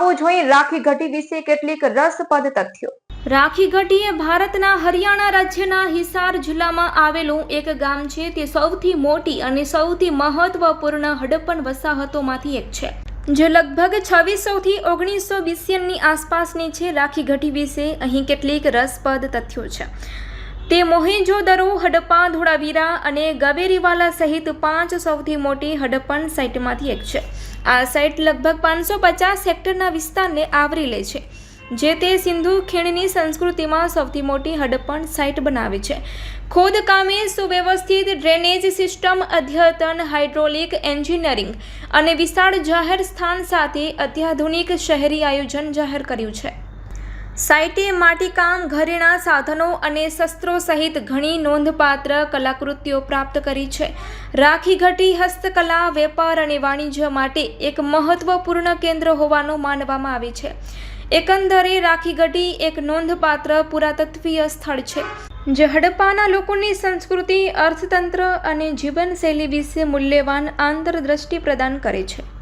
જોઈએ રાખી ઘટી વિશે કેટલીક રસપ્રદ તથ્યો. રાખી ઘટી એ ભારતના હરિયાણા રાજ્યના હિસાર જિલ્લામાં આવેલું એક ગામ છે. તે સૌથી મોટી અને સૌથી મહત્વપૂર્ણ હડપ્પન વસાહતોમાંથી એક છે. જે લગભગ છવ્વીસોથી ઓગણીસો બીસીએનની આસપાસની છે. રાખી ઘટી વિશે અહીં કેટલીક રસપ્રદ તથ્યો છે. તે મોહેંજોદરો હડપ્પા, ધોળાવીરા અને ગવેરીવાલા સહિત પાંચ સૌથી મોટી હડપ્પન સાઇટમાંથી એક છે. આ સાઇટ લગભગ પાંચસો પચાસ હેક્ટરના વિસ્તારને આવરી લે છે, જે તે સિંધુ ખીણની સંસ્કૃતિમાં સૌથી મોટી હડપ્પણ સાઇટ બનાવે છે. ખોદકામે સુવ્યવસ્થિત ડ્રેનેજ સિસ્ટમ, અદ્યતન હાઇડ્રોલિક એન્જિનિયરિંગ અને વિશાળ જાહેર સ્થાન સાથે અત્યાધુનિક શહેરી આયોજન જાહેર કર્યું છે. સાઇટે માટીકામ ઘરેણાં સાધનો અને શસ્ત્રો સહિત ઘણી નોંધપાત્ર કલાકૃતિઓ પ્રાપ્ત કરી છે. રાખી ઘટી હસ્તકલા, વેપાર અને વાણિજ્ય માટે એક મહત્વપૂર્ણ કેન્દ્ર હોવાનું માનવામાં આવે છે. એકંદરે રાખી એક નોંધપાત્ર પુરાતત્વીય સ્થળ છે. જે હડપ્પાના લોકોની સંસ્કૃતિ, અર્થતંત્ર અને જીવનશૈલી વિશે મૂલ્યવાન આંતરદ્રષ્ટિ પ્રદાન કરે છે.